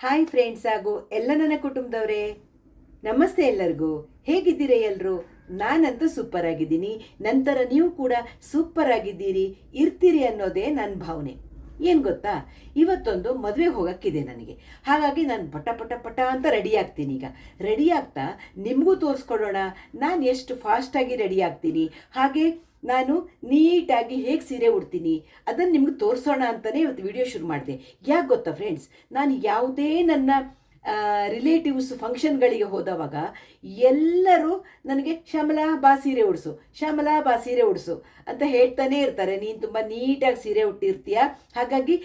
Hi friends, ಹಾಗೂ ಎಲ್ಲ ನನ್ನ ಕುಟುಂಬದವರೇ. ನಮಸ್ತೆ ಎಲ್ಲರಿಗೂ. ಹೇಗಿದ್ದೀರಾ ಎಲ್ಲರೂ ನಾನಂತೂ ಸೂಪರ್ ಆಗಿದ್ದೀನಿ ನಂತರ ನೀವು ಕೂಡ ಸೂಪರ್ ಆಗಿದ್ದೀರಿ ಇರ್ತೀರಿ ಅನ್ನೋದೇ ನನ್ನ ಭಾವನೆ. ಏನು ಗೊತ್ತಾ? ಇವತ್ತೊಂದು ಮದುವೆ ಹೋಗೋಕ್ಕಿದೆ ನನಗೆ. ಹಾಗಾಗಿ ನಾನು ಪಟ ಪಟ ಪಟ ಅಂತ ರೆಡಿ ಆಗ್ತೀನಿ ಈಗ. ರೆಡಿ ಆಗ್ತಾ ನಿಮಗೂ ತೋರಿಸ್ಕೊಡೋಣ. ನಾನು ಎಷ್ಟು ಫಾಸ್ಟಾಗಿ ರೆಡಿ ಆಗ್ತೀನಿ. ಹಾಗೆ ನಾನು ನೀಟಾಗಿ ಹೇಗೆ ಸೀರೆ ಉಡ್ತೀನಿ ಅದನ್ನು ನಿಮ್ಗೆ ತೋರಿಸೋಣ ಅಂತಲೇ ಇವತ್ತು ವಿಡಿಯೋ ಶುರು ಮಾಡಿದೆ. ಯಾಕೆ ಗೊತ್ತಾ ಫ್ರೆಂಡ್ಸ್ ನಾನು ಯಾವುದೇ ನನ್ನ ರಿಲೇಟಿವ್ಸ್ ಫಂಕ್ಷನ್ಗಳಿಗೆ ಹೋದವಾಗ ಎಲ್ಲರೂ ನನಗೆ ಶ್ಯಾಮಲಾ ಬಾ ಸೀರೆ ಉಡಿಸು, ಶ್ಯಾಮಲಾ ಬಾ ಸೀರೆ ಉಡಿಸು ಅಂತ ಹೇಳ್ತಾನೆ ಇರ್ತಾರೆ. ನೀನು ತುಂಬ ನೀಟಾಗಿ ಸೀರೆ ಉಟ್ಟಿರ್ತೀಯ? ಹಾಗಾಗಿ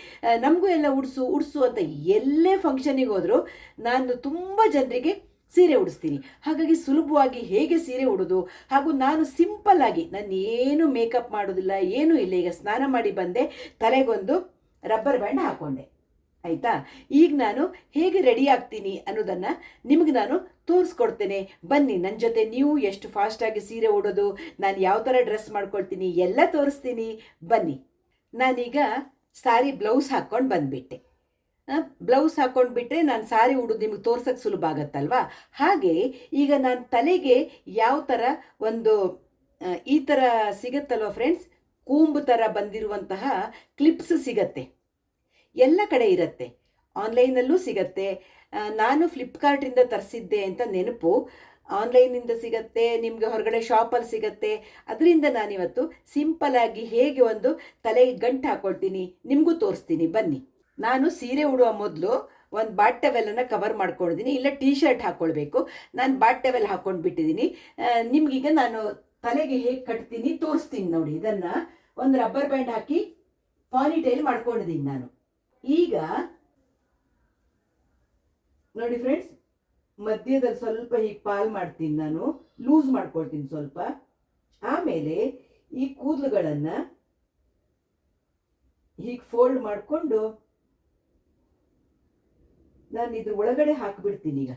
ನಮಗೂ ಎಲ್ಲ ಉಡಿಸು ಉಡಿಸು ಅಂತ ಎಲ್ಲೇ ಫಂಕ್ಷನಿಗೆ ಹೋದರೂ ನಾನು ತುಂಬ ಜನರಿಗೆ ಸೀರೆ ಉಡಿಸ್ತೀನಿ. ಹಾಗಾಗಿ ಸುಲಭವಾಗಿ ಹೇಗೆ ಸೀರೆ ಉಡೋದು? ಹಾಗೂ ನಾನು ಸಿಂಪಲ್ ಆಗಿ ನಾನು ಏನು ಮೇಕಪ್ ಮಾಡೋದಿಲ್ಲ, ಏನೂ ಇಲ್ಲ. ಈಗ ಸ್ನಾನ ಮಾಡಿ ಬಂದೆ, ತಲೆಗೊಂದು ರಬ್ಬರ್ ಬ್ಯಾಂಡ್ ಹಾಕ್ಕೊಂಡೆ ಆಯಿತಾ? ಈಗ ನಾನು ಹೇಗೆ ರೆಡಿ ಆಗ್ತೀನಿ ಅನ್ನೋದನ್ನು ನಿಮಗೆ ನಾನು ತೋರಿಸ್ಕೊಡ್ತೇನೆ. ಬನ್ನಿ ನನ್ನ ಜೊತೆ ನೀವು ಎಷ್ಟು ಫಾಸ್ಟಾಗಿ ಸೀರೆ ಉಡೋದು, ನಾನು ಯಾವ ಥರ ಡ್ರೆಸ್ ಮಾಡ್ಕೊಳ್ತೀನಿ, ಎಲ್ಲ ತೋರಿಸ್ತೀನಿ. ಬನ್ನಿ. ನಾನೀಗ ಸಾರಿ ಬ್ಲೌಸ್ ಹಾಕ್ಕೊಂಡು ಬಂದುಬಿಟ್ಟೆ. ಬ್ಲೌಸ್ ಹಾಕೊಂಡು ಬಿಟ್ಟರೆ ನಾನು ಸಾರಿ ಉಡೋದು ನಿಮಗೆ ತೋರ್ಸೋಕ್ಕೆ ಸುಲಭ ಆಗತ್ತಲ್ವಾ? ಹಾಗೆ ಈಗ ನಾನು ತಲೆಗೆ ಯಾವ ಥರ ಒಂದು ಈ ಥರ ಸಿಗತ್ತಲ್ವ ಫ್ರೆಂಡ್ಸ್ ಕೂಂಬು ಥರ ಬಂದಿರುವಂತಹ ಕ್ಲಿಪ್ಸ್ ಸಿಗತ್ತೆ. ಎಲ್ಲ ಕಡೆ ಇರುತ್ತೆ. ಆನ್ಲೈನಲ್ಲೂ ಸಿಗತ್ತೆ. ನಾನು ಫ್ಲಿಪ್ಕಾರ್ಟಿಂದ ತರಿಸಿದ್ದೆ ಅಂತ ನೆನಪು. ಆನ್ಲೈನಿಂದ ಸಿಗತ್ತೆ, ನಿಮಗೆ ಹೊರಗಡೆ ಶಾಪಲ್ಲಿ ಸಿಗತ್ತೆ. ಅದರಿಂದ ನಾನಿವತ್ತು ಆಗಿ ಹೇಗೆ ಒಂದು ತಲೆಗೆ ಗಂಟು ಹಾಕೊಳ್ತೀನಿ, ನಿಮಗೂ ತೋರಿಸ್ತೀನಿ. ಬನ್ನಿ. ನಾನು ಸೀರೆ ಉಡುವ ಮೊದಲು ಒಂದು ಬಾಟ್ ಟವೆಲನ್ನು ಕವರ್ ಮಾಡ್ಕೊಂಡಿದ್ದೀನಿ ಇಲ್ಲ ಟೀ ಶರ್ಟ್ ಹಾಕ್ಕೊಳ್ಬೇಕು ನಾನು ಬಾಟ್ ಟವೆಲ್ ಹಾಕ್ಕೊಂಡು ಬಿಟ್ಟಿದ್ದೀನಿ ನಿಮ್ಗೀಗ ನಾನು ತಲೆಗೆ ಹೇಗೆ ಕಟ್ತೀನಿ ತೋರಿಸ್ತೀನಿ ನೋಡಿ. ಇದನ್ನು ಒಂದು ರಬ್ಬರ್ ಬ್ಯಾಂಡ್ ಹಾಕಿ ಪಾನಿಟೈಲ್ ಮಾಡ್ಕೊಂಡಿದ್ದೀನಿ ನಾನು. ಈಗ ನೋಡಿ ಫ್ರೆಂಡ್ಸ್ ಮಧ್ಯದಲ್ಲಿ ಸ್ವಲ್ಪ ಹೀಗೆ ಪಾಲ್ ಮಾಡ್ತೀನಿ ನಾನು. ಲೂಸ್ ಮಾಡ್ಕೊಳ್ತೀನಿ ಸ್ವಲ್ಪ. ಆಮೇಲೆ ಈ ಕೂದಲುಗಳನ್ನು ಹೀಗೆ ಫೋಲ್ಡ್ ಮಾಡಿಕೊಂಡು ನಾನು ಇದ್ರ ಒಳಗಡೆ ಹಾಕಿಬಿಡ್ತೀನಿ ಈಗ.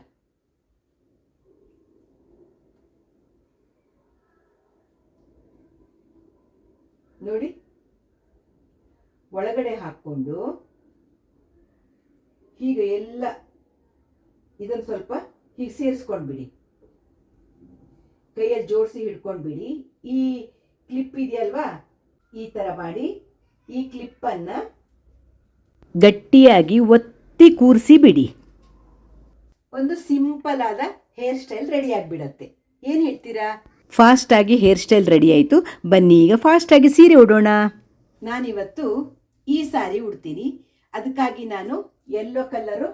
ನೋಡಿ. ಒಳಗಡೆ ಹಾಕ್ಕೊಂಡು ಹೀಗೆ ಎಲ್ಲ ಇದನ್ನು ಸ್ವಲ್ಪ ಹೀಗೆ ಸೇರಿಸ್ಕೊಂಡ್ಬಿಡಿ. ಕೈಯಲ್ಲಿ ಜೋಡಿಸಿ ಹಿಡ್ಕೊಂಡ್ಬಿಡಿ. ಈ ಕ್ಲಿಪ್ ಇದೆಯಲ್ವಾ? ಈ ಥರ ಮಾಡಿ. ಈ ಕ್ಲಿಪ್ಪನ್ನು ಗಟ್ಟಿಯಾಗಿ ಒತ್ತಿ ಕೂರಿಸಿ ಬಿಡಿ ಒಂದು ಸಿಂಪಲ್ ಆದ ಹೇರ್ ಸ್ಟೈಲ್ ರೆಡಿ ಆಗಿಬಿಡತ್ತೆ. ಏನು ಹೇಳ್ತೀರಾ? ಫಾಸ್ಟಾಗಿ ಹೇರ್ ಸ್ಟೈಲ್ ರೆಡಿ ಆಯಿತು. ಬನ್ನಿ ಈಗ ಫಾಸ್ಟಾಗಿ ಸೀರೆ ಉಡೋಣ. ನಾನಿವತ್ತು ಈ ಸಾರಿ ಉಡ್ತೀನಿ. ಅದಕ್ಕಾಗಿ ನಾನು ಎಲ್ಲೋ ಕಲರು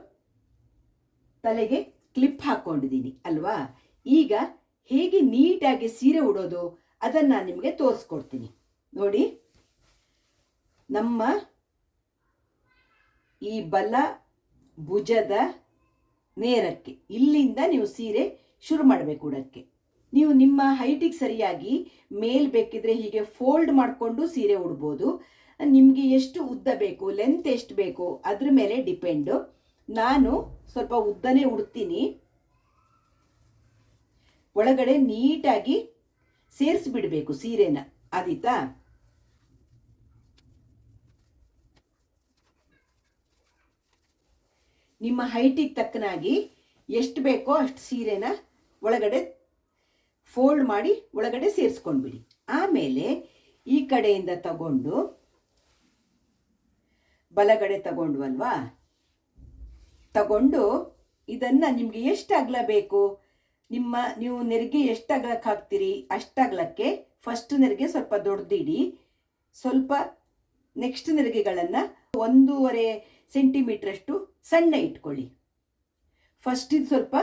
ತಲೆಗೆ ಕ್ಲಿಪ್ ಹಾಕ್ಕೊಂಡಿದ್ದೀನಿ ಅಲ್ವಾ? ಈಗ ಹೇಗೆ ನೀಟಾಗಿ ಸೀರೆ ಉಡೋದು ಅದನ್ನು ನಾನು ನಿಮಗೆ ತೋರಿಸ್ಕೊಡ್ತೀನಿ. ನೋಡಿ ನಮ್ಮ ಈ ಬಲ ಭುಜದ ನೇರಕ್ಕೆ. ಇಲ್ಲಿಂದ ನೀವು ಸೀರೆ ಶುರು ಮಾಡಬೇಕು ಉಡಕ್ಕೆ. ನೀವು ನಿಮ್ಮ ಹೈಟಿಗೆ ಸರಿಯಾಗಿ ಮೇಲ್ ಬೇಕಿದ್ರೆ ಹೀಗೆ ಫೋಲ್ಡ್ ಮಾಡಿಕೊಂಡು ಸೀರೆ ಉಡ್ಬೋದು. ನಿಮಗೆ ಎಷ್ಟು ಉದ್ದ ಬೇಕು ಲೆಂತ್ ಎಷ್ಟು ಬೇಕು, ಅದ್ರ ಮೇಲೆ ಡಿಪೆಂಡು ನಾನು ಸ್ವಲ್ಪ ಉದ್ದನೇ ಉಡ್ತೀನಿ. ಒಳಗಡೆ ನೀಟಾಗಿ ಸೇರಿಸ್ಬಿಡ್ಬೇಕು ಸೀರೆನ. ಆದೀತಾ ನಿಮ್ಮ ಹೈಟಿಗೆ ತಕ್ಕನಾಗಿ ಎಷ್ಟು ಬೇಕೋ ಅಷ್ಟು ಸೀರೆನ ಒಳಗಡೆ ಫೋಲ್ಡ್ ಮಾಡಿ ಒಳಗಡೆ ಸೇರಿಸ್ಕೊಂಡ್ಬಿಡಿ. ಆಮೇಲೆ ಈ ಕಡೆಯಿಂದ ತಗೊಂಡು, ಬಲಗಡೆ ತಗೊಂಡ್ವಲ್ವಾ? ತಗೊಂಡು ಇದನ್ನು ನಿಮಗೆ ಎಷ್ಟು ಅಗಲ ಬೇಕು? ನಿಮ್ಮ, ನೀವು ನೆರಿಗೆ ಎಷ್ಟು ಅಗಲಕ್ಕೆ ಹಾಕ್ತೀರಿ? ಅಷ್ಟು ಅಗಲಕ್ಕೆ ಫಸ್ಟ್ ನೆರಿಗೆ ಸ್ವಲ್ಪ ದೊಡ್ಡದಿಡಿ ಸ್ವಲ್ಪ ನೆಕ್ಸ್ಟ್ ನೆರಿಗೆಗಳನ್ನು ಒಂದೂವರೆ ಸೆಂಟಿಮೀಟ್ರಷ್ಟು ಸಣ್ಣ ಇಟ್ಕೊಳ್ಳಿ. ಫಸ್ಟಿನ ಸ್ವಲ್ಪ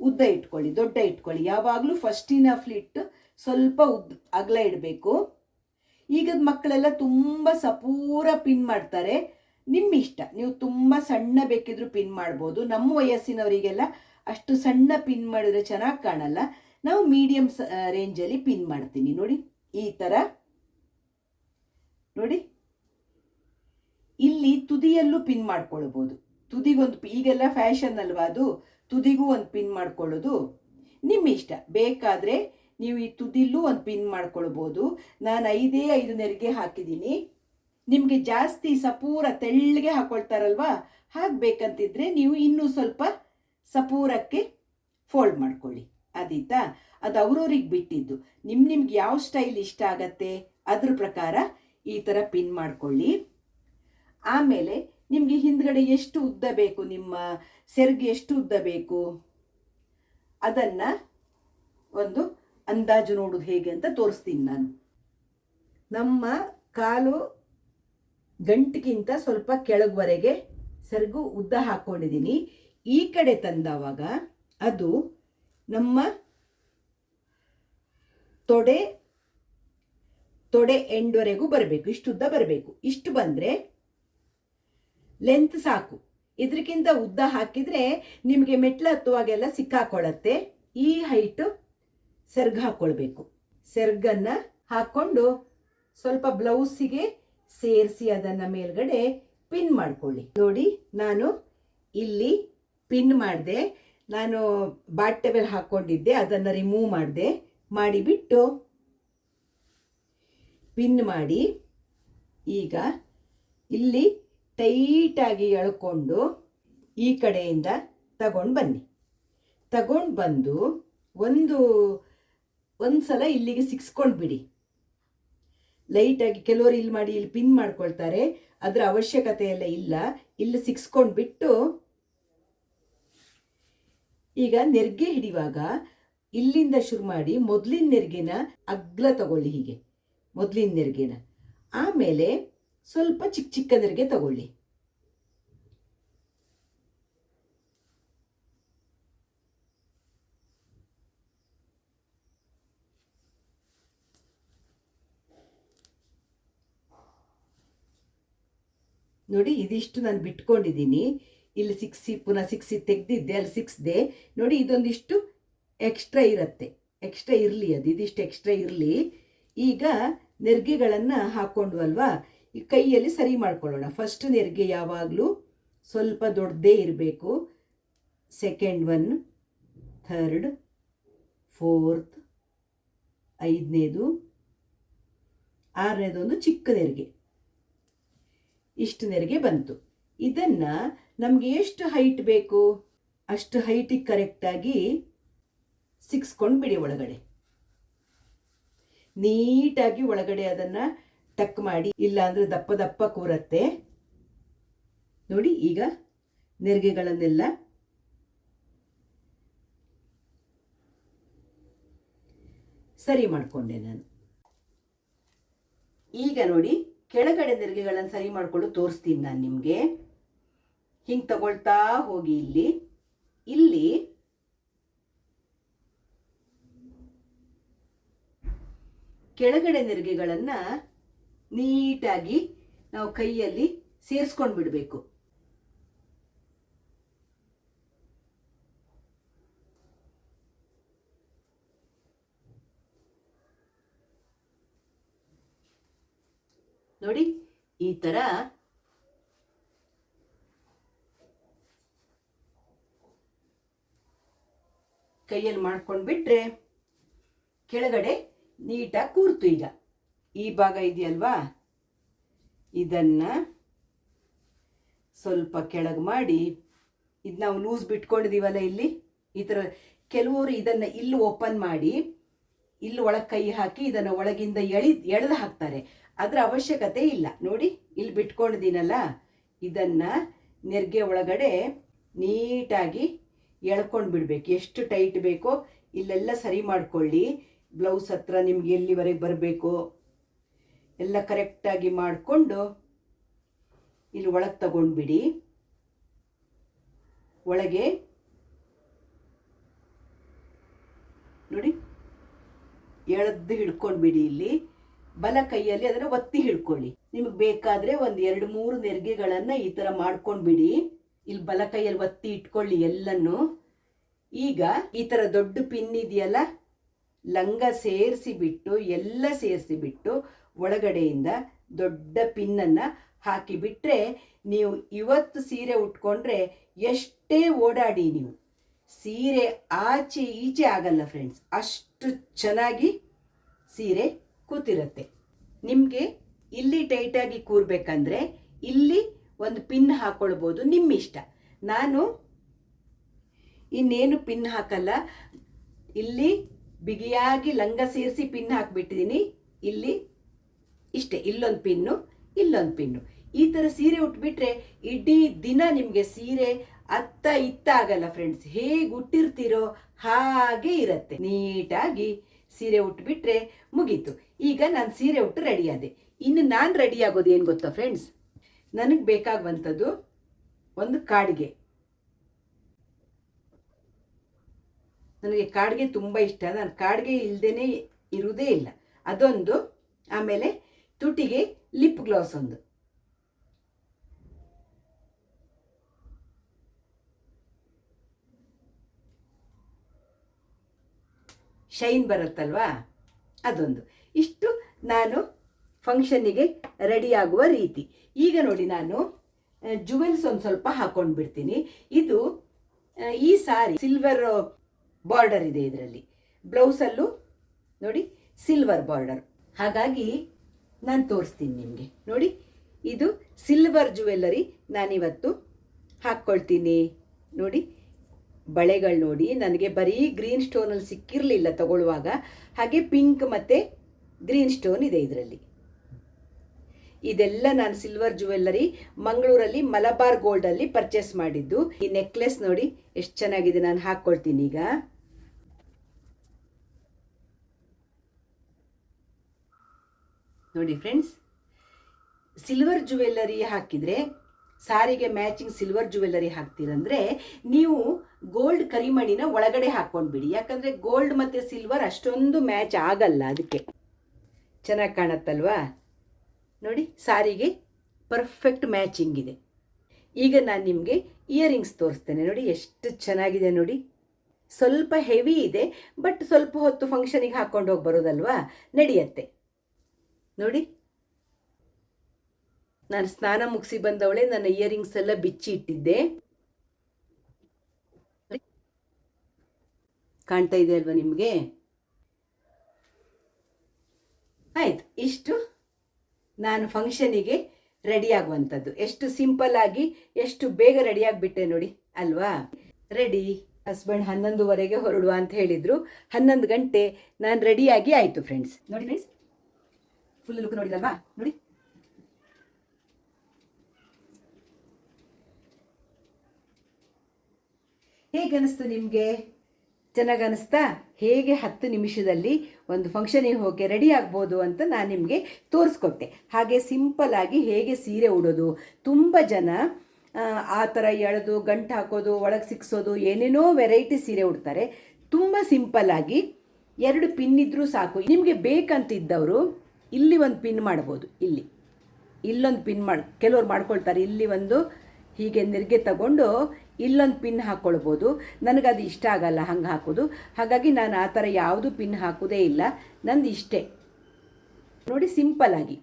ಉದ್ದ ಇಟ್ಕೊಳ್ಳಿ, ದೊಡ್ಡ ಇಟ್ಕೊಳ್ಳಿ. ಯಾವಾಗಲೂ ಫಸ್ಟಿನ ಫ್ಲಿಟ್ ಸ್ವಲ್ಪ ಉದ್ದ, ಅಗಲ ಇಡಬೇಕು. ಈಗದ ಮಕ್ಕಳೆಲ್ಲ ತುಂಬ ಸಪೂರ ಪಿನ್ ಮಾಡ್ತಾರೆ. ನಿಮ್ಮ ಇಷ್ಟ, ನೀವು ತುಂಬ ಸಣ್ಣ ಬೇಕಿದ್ರೂ ಪಿನ್ ಮಾಡ್ಬೋದು. ನಮ್ಮ ವಯಸ್ಸಿನವರಿಗೆಲ್ಲ ಅಷ್ಟು ಸಣ್ಣ ಪಿನ್ ಮಾಡಿದ್ರೆ ಚೆನ್ನಾಗಿ ಕಾಣಲ್ಲ. ನಾವು ಮೀಡಿಯಮ್ ರೇಂಜಲ್ಲಿ ಪಿನ್ ಮಾಡ್ತೀನಿ. ನೋಡಿ, ಈ ಥರ ನೋಡಿ. ಇಲ್ಲಿ ತುದಿಯಲ್ಲೂ ಪಿನ್ ಮಾಡ್ಕೊಳ್ಬೋದು. ತುದಿಗೊಂದು ಈಗೆಲ್ಲ ಫ್ಯಾಷನ್ ಅಲ್ವಾ ಅದು? ತುದಿಗೂ ಒಂದು ಪಿನ್ ಮಾಡ್ಕೊಳ್ಳೋದು. ನಿಮ್ಮ ಇಷ್ಟ. ಬೇಕಾದರೆ ನೀವು ಈ ತುದಿಲ್ಲೂ ಒಂದು ಪಿನ್ ಮಾಡ್ಕೊಳ್ಬೋದು. ನಾನು ಐದೇ ಐದು ನೆರಿಗೆ ಹಾಕಿದ್ದೀನಿ. ನಿಮಗೆ ಜಾಸ್ತಿ ಸಪೂರ ತೆಳ್ಳಗೆ ಹಾಕೊಳ್ತಾರಲ್ವಾ? ಹಾಕಬೇಕಂತಿದ್ರೆ ನೀವು ಇನ್ನೂ ಸ್ವಲ್ಪ ಸಪೂರಕ್ಕೆ ಫೋಲ್ಡ್ ಮಾಡ್ಕೊಳ್ಳಿ. ಅದೀತಾ ಅದು ಅವ್ರವ್ರಿಗೆ ಬಿಟ್ಟಿದ್ದು. ನಿಮ್ಮ ನಿಮ್ಗೆ ಯಾವ ಸ್ಟೈಲ್ ಇಷ್ಟ ಆಗತ್ತೆ? ಅದ್ರ ಪ್ರಕಾರ ಈ ಥರ ಪಿನ್ ಮಾಡ್ಕೊಳ್ಳಿ. ಆಮೇಲೆ ನಿಮಗೆ ಹಿಂದ್ಗಡೆ ಎಷ್ಟು ಉದ್ದ ಬೇಕು, ನಿಮ್ಮ ಸೆರ್ಗೆ ಎಷ್ಟು ಉದ್ದ ಬೇಕು? ಅದನ್ನು ಒಂದು ಅಂದಾಜು ನೋಡೋದು ಹೇಗೆ ಅಂತ ತೋರಿಸ್ತೀನಿ ನಾನು. ನಮ್ಮ ಕಾಲು ಗಂಟಿಗಿಂತ ಸ್ವಲ್ಪ ಕೆಳಗುವರೆಗೆ ಸೆರಗು ಉದ್ದ ಹಾಕ್ಕೊಂಡಿದ್ದೀನಿ ಈ ಕಡೆ ತಂದವಾಗ ಅದು ನಮ್ಮ ತೊಡೆ ತೊಡೆ ಎಂಡ್ವರೆಗೂ ಬರಬೇಕು, ಇಷ್ಟು ಉದ್ದ ಬರಬೇಕು. ಇಷ್ಟು ಬಂದರೆ ಲೆಂತ್ ಸಾಕು. ಇದಕ್ಕಿಂತ ಉದ್ದ ಹಾಕಿದರೆ ನಿಮಗೆ ಮೆಟ್ಲು ಹತ್ತುವಾಗೆಲ್ಲ ಸಿಕ್ಕಾಕೊಳ್ಳತ್ತೆ. ಈ ಹೈಟು ಸೆರ್ಗ್ ಹಾಕ್ಕೊಳ್ಬೇಕು ಸೆರ್ಗನ್ನು ಹಾಕ್ಕೊಂಡು ಸ್ವಲ್ಪ ಬ್ಲೌಸಿಗೆ ಸೇರಿಸಿ ಅದನ್ನು ಮೇಲ್ಗಡೆ ಪಿನ್ ಮಾಡ್ಕೊಳ್ಳಿ. ನೋಡಿ, ನಾನು ಇಲ್ಲಿ ಪಿನ್ ಮಾಡಿದೆ. ನಾನು ಬಾಟೆಬಲ್ ಹಾಕ್ಕೊಂಡಿದ್ದೆ, ಅದನ್ನು ರಿಮೂವ್ ಮಾಡಿದೆ. ಮಾಡಿಬಿಟ್ಟು ಪಿನ್ ಮಾಡಿ ಈಗ ಇಲ್ಲಿ ಟೈಟಾಗಿ ಎಳ್ಕೊಂಡು ಈ ಕಡೆಯಿಂದ ತಗೊಂಡು ಬನ್ನಿ. ತಗೊಂಡು ಬಂದು ಒಂದು ಒಂದು ಸಲ ಇಲ್ಲಿಗೆ ಸಿಕ್ಸ್ಕೊಂಡು ಬಿಡಿ. ಲೈಟಾಗಿ ಕೆಲವರು ಇಲ್ಲಿ ಮಾಡಿ, ಇಲ್ಲಿ ಪಿನ್ ಮಾಡ್ಕೊಳ್ತಾರೆ. ಅದರ ಅವಶ್ಯಕತೆ ಎಲ್ಲ ಇಲ್ಲ. ಇಲ್ಲಿ ಸಿಕ್ಸ್ಕೊಂಡು ಬಿಟ್ಟು ಈಗ ನೆರಿಗೆ ಹಿಡಿಯುವಾಗ ಇಲ್ಲಿಂದ ಶುರು ಮಾಡಿ ಮೊದಲಿನ ನೆರಿಗೆನ ಅಗ್ಲ ತಗೊಳ್ಳಿ ಹೀಗೆ. ಮೊದಲಿನ ನೆರಿಗೆನ. ಆಮೇಲೆ ಸ್ವಲ್ಪ ಚಿಕ್ಕ ಚಿಕ್ಕದರಿಗೆ ತಗೊಳ್ಳಿ. ನೋಡಿ, ಇದಿಷ್ಟು ನಾನು ಬಿಟ್ಕೊಂಡಿದ್ದೀನಿ ಇಲ್ಲಿ ಸಿಕ್ಸಿ, ಪುನಃ ಸಿಕ್ಸಿ ತೆಗೆದಿದ್ದೆ, ಅಲ್ಲಿ ಸಿಕ್ಸ್ದೆ. ನೋಡಿ, ಇದೊಂದಿಷ್ಟು ಎಕ್ಸ್ಟ್ರಾ ಇರುತ್ತೆ. ಎಕ್ಸ್ಟ್ರಾ ಇರಲಿ ಅದು, ಇದಿಷ್ಟು ಎಕ್ಸ್ಟ್ರಾ ಇರಲಿ. ಈಗ ನೆರಿಗೆಗಳನ್ನು ಹಾಕ್ಕೊಂಡ್ವಲ್ವಾ ಈ ಕೈಯಲ್ಲಿ ಸರಿ ಮಾಡ್ಕೊಳ್ಳೋಣ. ಫಸ್ಟ್ ನೆರಿಗೆ ಯಾವಾಗಲೂ ಸ್ವಲ್ಪ ದೊಡ್ಡದೇ ಇರಬೇಕು. ಸೆಕೆಂಡ್ ಒನ್ ಥರ್ಡ್ ಫೋರ್ತ್ ಐದನೇದು ಆರನೇದೊಂದು ಚಿಕ್ಕ ನೆರಿಗೆ. ಇಷ್ಟು ನೆರಿಗೆ ಬಂತು. ಇದನ್ನು ನಮಗೆ ಎಷ್ಟು ಹೈಟ್ ಬೇಕು? ಅಷ್ಟು ಹೈಟಿಗೆ ಕರೆಕ್ಟಾಗಿ ಸಿಕ್ಸ್ಕೊಂಡು ಬಿಡಿ ಒಳಗಡೆ. ನೀಟಾಗಿ ಒಳಗಡೆ ಅದನ್ನು ಟಕ್ ಮಾಡಿ ಇಲ್ಲ ಅಂದರೆ ದಪ್ಪ ದಪ್ಪ ಕೂರತ್ತೆ. ನೋಡಿ, ಈಗ ನೆರಿಗೆಗಳನ್ನೆಲ್ಲ ಸರಿ ಮಾಡಿಕೊಂಡೆ ನಾನು. ಈಗ ನೋಡಿ, ಕೆಳಗಡೆ ನೆರಿಗೆಗಳನ್ನು ಸರಿ ಮಾಡಿಕೊಂಡು ತೋರಿಸ್ತೀನಿ ನಾನು ನಿಮಗೆ. ಹಿಂಗೆ ತಗೊಳ್ತಾ ಹೋಗಿ ಇಲ್ಲಿ. ಇಲ್ಲಿ ಕೆಳಗಡೆ ನೆರಿಗೆಗಳನ್ನು ನೀಟಾಗಿ ನಾವು ಕೈಯಲ್ಲಿ ಸೇರಿಸ್ಕೊಂಡು ಬಿಡಬೇಕು. ನೋಡಿ ಈ ಥರ ಕೈಯಲ್ಲಿ ಮಾಡ್ಕೊಂಡ್ಬಿಟ್ರೆ ಕೆಳಗಡೆ ನೀಟಾಗಿ ಕೂರ್ತು ಈಗ. ಈ ಭಾಗ ಇದೆಯಲ್ವಾ? ಇದನ್ನು ಸ್ವಲ್ಪ ಕೆಳಗೆ ಮಾಡಿ, ಇದು ನಾವು ಲೂಸ್ ಬಿಟ್ಕೊಂಡಿದ್ದೀವಲ್ಲ ಇಲ್ಲಿ? ಈ ಥರ ಕೆಲವರು ಇದನ್ನು ಇಲ್ಲಿ ಓಪನ್ ಮಾಡಿ, ಇಲ್ಲಿ ಒಳಗೆ ಕೈ ಹಾಕಿ ಇದನ್ನು ಒಳಗಿಂದ ಎಳಿ, ಎಳೆದು ಹಾಕ್ತಾರೆ. ಅದರ ಅವಶ್ಯಕತೆ ಇಲ್ಲ. ನೋಡಿ, ಇಲ್ಲಿ ಬಿಟ್ಕೊಂಡಿದ್ದೀನಲ್ಲ ಇದನ್ನು ನೆರಿಗೆ ಒಳಗಡೆ ನೀಟಾಗಿ ಎಳ್ಕೊಂಡು ಬಿಡಬೇಕು. ಎಷ್ಟು ಟೈಟ್ ಬೇಕೋ, ಇಲ್ಲೆಲ್ಲ ಸರಿ ಮಾಡ್ಕೊಳ್ಳಿ. ಬ್ಲೌಸ್ ಹತ್ರ ನಿಮ್ಗೆ ಎಲ್ಲಿವರೆಗೆ ಬರಬೇಕು? ಎಲ್ಲ ಕರೆಕ್ಟಾಗಿ ಮಾಡಿಕೊಂಡು ಇಲ್ಲಿ ಒಳಗೆ ತಗೊಂಡ್ಬಿಡಿ. ಒಳಗೆ ನೋಡಿ, ಎಳೆದು ಹಿಡ್ಕೊಂಡ್ಬಿಡಿ ಇಲ್ಲಿ. ಬಲ ಕೈಯಲ್ಲಿ ಅದನ್ನು ಒತ್ತಿ ಹಿಡ್ಕೊಳ್ಳಿ. ನಿಮಗೆ ಬೇಕಾದರೆ ಒಂದು ಎರಡು ಮೂರು ನೆರಿಗೆಗಳನ್ನು ಈ ಥರ ಮಾಡ್ಕೊಂಡ್ಬಿಡಿ. ಇಲ್ಲಿ ಬಲ ಕೈಯಲ್ಲಿ ಒತ್ತಿ ಇಟ್ಕೊಳ್ಳಿ ಎಲ್ಲನೂ ಈಗ ಈ ಥರ ದೊಡ್ಡ ಪಿನ್ ಇದೆಯಲ್ಲ, ಲಂಗ ಸೇರಿಸಿ ಬಿಟ್ಟು ಎಲ್ಲ ಸೇರಿಸಿ ಬಿಟ್ಟು ಒಳಗಡೆಯಿಂದ ದೊಡ್ಡ ಪಿನ್ನನ್ನು ಹಾಕಿಬಿಟ್ರೆ ನೀವು ಇವತ್ತು ಸೀರೆ ಉಟ್ಕೊಂಡ್ರೆ ಎಷ್ಟೇ ಓಡಾಡಿ ನೀವು. ಸೀರೆ ಆಚೆ ಈಚೆ ಆಗಲ್ಲ ಫ್ರೆಂಡ್ಸ್ ಅಷ್ಟು ಚೆನ್ನಾಗಿ ಸೀರೆ ಕೂತಿರುತ್ತೆ. ನಿಮಗೆ ಇಲ್ಲಿ ಟೈಟಾಗಿ ಕೂರ್ಬೇಕಂದ್ರೆ ಇಲ್ಲಿ ಒಂದು ಪಿನ್ ಹಾಕೊಳ್ಬೋದು ನಿಮ್ಮ ಇಷ್ಟ ನಾನು ಇನ್ನೇನು ಪಿನ್ ಹಾಕಲ್ಲ. ಇಲ್ಲಿ ಬಿಗಿಯಾಗಿ ಲಂಗ ಸೇರಿಸಿ ಪಿನ್ ಹಾಕಿಬಿಟ್ಟಿದ್ದೀನಿ ಇಲ್ಲಿ ಇಷ್ಟೇ, ಇಲ್ಲೊಂದು ಪಿನ್ನು ಇಲ್ಲೊಂದು ಪಿನ್ನು. ಈ ಥರ ಸೀರೆ ಉಟ್ಬಿಟ್ರೆ ಇಡೀ ದಿನ ನಿಮಗೆ ಸೀರೆ ಅತ್ತ ಇತ್ತ ಆಗಲ್ಲ ಫ್ರೆಂಡ್ಸ್ ಹೇಗೆ ಉಟ್ಟಿರ್ತೀರೋ ಹಾಗೆ ಇರತ್ತೆ. ನೀಟಾಗಿ ಸೀರೆ ಉಟ್ಬಿಟ್ರೆ ಮುಗೀತು. ಈಗ ನಾನು ಸೀರೆ ಉಟ್ಟು ರೆಡಿ ಆದೆ. ಇನ್ನು ನಾನು ರೆಡಿ ಆಗೋದು ಏನು ಗೊತ್ತಾ ಫ್ರೆಂಡ್ಸ್ ನನಗೆ ಬೇಕಾಗುವಂಥದ್ದು ಒಂದು ಕಾಡಿಗೆ. ನನಗೆ ಕಾಡಿಗೆ ತುಂಬ ಇಷ್ಟ. ನಾನು ಕಾಡಿಗೆ ಇಲ್ಲದೇ ಇರುವುದೇ ಇಲ್ಲ. ಅದೊಂದು, ಆಮೇಲೆ ತುಟಿಗೆ ಲಿಪ್ ಗ್ಲಾಸ್ ಒಂದು. ಶೈನ್ ಬರುತ್ತಲ್ವಾ? ಅದೊಂದು. ಇಷ್ಟು ನಾನು ಫಂಕ್ಷನ್ನಿಗೆ ರೆಡಿ ಆಗುವ ರೀತಿ. ಈಗ ನೋಡಿ ನಾನು ಜುವೆಲ್ಸ್ ಒಂದು ಸ್ವಲ್ಪ ಹಾಕೊಂಡು ಬಿಡ್ತೀನಿ. ಇದು ಈ ಸಾರಿ ಸಿಲ್ವರ್ ಬಾರ್ಡರ್ ಇದೆ ಇದರಲ್ಲಿ. ಬ್ಲೌಸಲ್ಲೂ ನೋಡಿ ಸಿಲ್ವರ್ ಬಾರ್ಡರ್ ಹಾಗಾಗಿ ನಾನು ತೋರಿಸ್ತೀನಿ ನಿಮಗೆ. ನೋಡಿ, ಇದು ಸಿಲ್ವರ್ ಜುವೆಲ್ಲರಿ ನಾನಿವತ್ತು ಹಾಕ್ಕೊಳ್ತೀನಿ. ನೋಡಿ, ಬಳೆಗಳು ನೋಡಿ, ನನಗೆ ಬರೀ ಗ್ರೀನ್ ಸ್ಟೋನಲ್ಲಿ ಸಿಕ್ಕಿರಲಿಲ್ಲ ತಗೊಳ್ಳುವಾಗ ಹಾಗೆ ಪಿಂಕ್ ಮತ್ತು ಗ್ರೀನ್ ಸ್ಟೋನ್ ಇದೆ ಇದರಲ್ಲಿ. ಇದೆಲ್ಲ ನಾನು ಸಿಲ್ವರ್ ಜುವೆಲ್ಲರಿ ಮಂಗಳೂರಲ್ಲಿ ಮಲಬಾರ್ ಗೋಲ್ಡಲ್ಲಿ ಪರ್ಚೇಸ್ ಮಾಡಿದ್ದು. ಈ ನೆಕ್ಲೆಸ್ ನೋಡಿ, ಎಷ್ಟು ಚೆನ್ನಾಗಿದೆ, ನಾನು ಹಾಕ್ಕೊಳ್ತೀನಿ ಈಗ. ನೋಡಿ ಫ್ರೆಂಡ್ಸ್ ಸಿಲ್ವರ್ ಜುವೆಲ್ಲರಿ ಹಾಕಿದರೆ, ಸಾರಿಗೆ ಮ್ಯಾಚಿಂಗ್ ಸಿಲ್ವರ್ ಜುವೆಲ್ಲರಿ ಹಾಕ್ತೀರಂದ್ರೆ, ನೀವು ಗೋಲ್ಡ್ ಕರಿಮಣಿನ ಒಳಗಡೆ ಹಾಕ್ಕೊಂಡ್ಬಿಡಿ ಯಾಕಂದರೆ ಗೋಲ್ಡ್ ಮತ್ತು ಸಿಲ್ವರ್ ಅಷ್ಟೊಂದು ಮ್ಯಾಚ್ ಆಗಲ್ಲ ಅದಕ್ಕೆ. ಚೆನ್ನಾಗಿ ಕಾಣತ್ತಲ್ವಾ? ನೋಡಿ, ಸಾರಿಗೆ ಪರ್ಫೆಕ್ಟ್ ಮ್ಯಾಚಿಂಗ್ ಇದೆ. ಈಗ ನಾನು ನಿಮಗೆ ಇಯರಿಂಗ್ಸ್ ತೋರಿಸ್ತೇನೆ. ನೋಡಿ, ಎಷ್ಟು ಚೆನ್ನಾಗಿದೆ ನೋಡಿ. ಸ್ವಲ್ಪ ಹೆವಿ ಇದೆ ಬಟ್ ಸ್ವಲ್ಪ ಹೊತ್ತು ಫಂಕ್ಷನಿಗೆ ಹಾಕ್ಕೊಂಡು ಹೋಗಿ ಬರೋದಲ್ವಾ? ನಡೆಯತ್ತೆ. ನೋಡಿ. ನಾನು ಸ್ನಾನ ಮುಗಿಸಿ ಬಂದವಳೆ, ನನ್ನ ಇಯರಿಂಗ್ಸ್ ಎಲ್ಲ ಬಿಚ್ಚಿ ಇಟ್ಟಿದ್ದೆ. ಕಾಣ್ತಾ ಇದೆ ಅಲ್ವಾ ನಿಮಗೆ? ಆಯ್ತು, ಇಷ್ಟು. ನಾನು ಫಂಕ್ಷನಿಗೆ ರೆಡಿ ಆಗುವಂಥದ್ದು. ಎಷ್ಟು ಸಿಂಪಲ್ ಆಗಿ, ಎಷ್ಟು ಬೇಗ ರೆಡಿ ಆಗಿಬಿಟ್ಟೆ ನೋಡಿ, ಅಲ್ವಾ? ರೆಡಿ ಹಸ್ಬೆಂಡ್ ಹನ್ನೊಂದುವರೆಗೆ ಹೊರಡುವ ಅಂತ ಹೇಳಿದರು. ಹನ್ನೊಂದು ಗಂಟೆ ನಾನು ರೆಡಿಯಾಗಿ ಆಯಿತು ಫ್ರೆಂಡ್ಸ್ ನೋಡಿ ಫ್ರೆಂಡ್ಸ್ ಫುಲ್ ಲುಕ್ ನೋಡಿದಲ್ವಾ ನೋಡಿ. ಹೇಗೆ ಅನಿಸ್ತು ನಿಮಗೆ? ಚೆನ್ನಾಗಿ ಅನಿಸ್ತಾ ಹೇಗೆ ಹತ್ತು ನಿಮಿಷದಲ್ಲಿ ಒಂದು ಫಂಕ್ಷನಿಗೆ ಹೋಗಿ ರೆಡಿ ಆಗ್ಬೋದು ಅಂತ ನಾನು ನಿಮಗೆ ತೋರಿಸ್ಕೊಟ್ಟೆ. ಹಾಗೆ ಸಿಂಪಲ್ ಆಗಿ ಹೇಗೆ ಸೀರೆ ಉಡೋದು ತುಂಬ ಜನ ಆ, ಥರ ಎಳೆದು ಗಂಟು ಹಾಕೋದು ಒಳಗೆ ಸಿಕ್ಸೋದು ಏನೇನೋ ವೆರೈಟಿ ಸೀರೆ ಉಡ್ತಾರೆ. ತುಂಬ ಸಿಂಪಲ್ ಆಗಿ ಎರಡು ಪಿನ್ ಇದ್ದರೂ ಸಾಕು. ನಿಮಗೆ ಬೇಕಂತಿದ್ದವರು ಇಲ್ಲಿ ಒಂದು ಪಿನ್ ಮಾಡ್ಬೋದು, ಇಲ್ಲಿ. ಇಲ್ಲೊಂದು ಪಿನ್ ಮಾಡಿ, ಕೆಲವ್ರು ಮಾಡ್ಕೊಳ್ತಾರೆ, ಇಲ್ಲಿ ಒಂದು ಹೀಗೆ ನೆರಿಗೆ ತಗೊಂಡು ಇಲ್ಲೊಂದು ಪಿನ್ ಹಾಕ್ಕೊಳ್ಬೋದು. ನನಗದು ಇಷ್ಟ ಆಗಲ್ಲ ಹಂಗೆ ಹಾಕೋದು. ಹಾಗಾಗಿ ನಾನು ಆ ಥರ ಯಾವುದು ಪಿನ್ ಹಾಕೋದೇ ಇಲ್ಲ. ನಂದು ಇಷ್ಟೇ. ನೋಡಿ ಸಿಂಪಲ್ ಆಗಿ.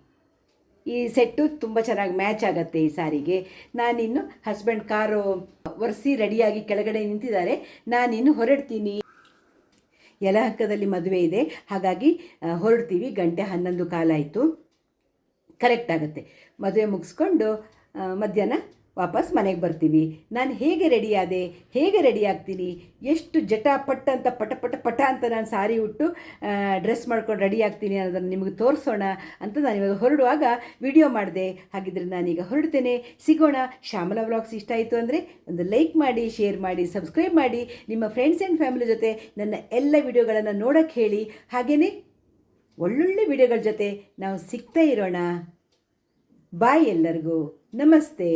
ಈ ಸೆಟ್ಟು ತುಂಬ ಚೆನ್ನಾಗಿ ಮ್ಯಾಚ್ ಆಗುತ್ತೆ ಈ ಸಾರಿಗೆ. ನಾನಿನ್ನು ಹಸ್ಬೆಂಡ್ ಕಾರು ಒರೆಸಿ ರೆಡಿಯಾಗಿ ಕೆಳಗಡೆ ನಿಂತಿದ್ದಾರೆ. ನಾನಿನ್ನು ಹೊರಡ್ತೀನಿ. ಯಲಹಂಕದಲ್ಲಿ ಮದುವೆ ಇದೆ. ಹಾಗಾಗಿ ಹೊರಡ್ತೀವಿ. ಗಂಟೆ ಹನ್ನೊಂದು ಕಾಲ ಆಯಿತು. ಕರೆಕ್ಟ್ ಆಗುತ್ತೆ. ಮದುವೆ ಮುಗಿಸ್ಕೊಂಡು ಮಧ್ಯಾಹ್ನ ವಾಪಸ್ ಮನೆಗೆ ಬರ್ತೀವಿ. ನಾನು ಹೇಗೆ ರೆಡಿ ಆದೆ? ಹೇಗೆ ರೆಡಿ ಆಗ್ತೀನಿ? ಎಷ್ಟು ಜಟ ಪಟ್ಟ ಅಂತ, ಪಟ ಪಟ ಪಟ ಅಂತ ನಾನು ಸಾರಿ ಉಟ್ಟು ಡ್ರೆಸ್ ಮಾಡ್ಕೊಂಡು ರೆಡಿ ಆಗ್ತೀನಿ ಅನ್ನೋದನ್ನು ನಿಮಗೆ ತೋರಿಸೋಣ ಅಂತ ನಾನು ಇವಾಗ ಹೊರಡುವಾಗ ವಿಡಿಯೋ ಮಾಡಿದೆ. ಹಾಗಿದ್ರೆ ನಾನೀಗ ಹೊರಡ್ತೇನೆ. ಸಿಗೋಣ. ಶ್ಯಾಮಲಾ ವ್ಲಾಗ್ಸ್ ಇಷ್ಟ ಆಯಿತು ಅಂದರೆ ಒಂದು ಲೈಕ್ ಮಾಡಿ ಶೇರ್ ಮಾಡಿ ಸಬ್ಸ್ಕ್ರೈಬ್ ಮಾಡಿ. ನಿಮ್ಮ ಫ್ರೆಂಡ್ಸ್ ಆ್ಯಂಡ್ ಫ್ಯಾಮಿಲಿ ಜೊತೆ ನನ್ನ ಎಲ್ಲ ವಿಡಿಯೋಗಳನ್ನು ನೋಡೋಕ್ಕೆ ಹೇಳಿ. ಹಾಗೆಯೇ ಒಳ್ಳೊಳ್ಳೆ ವಿಡಿಯೋಗಳ ಜೊತೆ ನಾವು ಸಿಗ್ತಾ ಇರೋಣ. ಬಾಯ್ ಎಲ್ಲರಿಗೂ. ನಮಸ್ತೆ.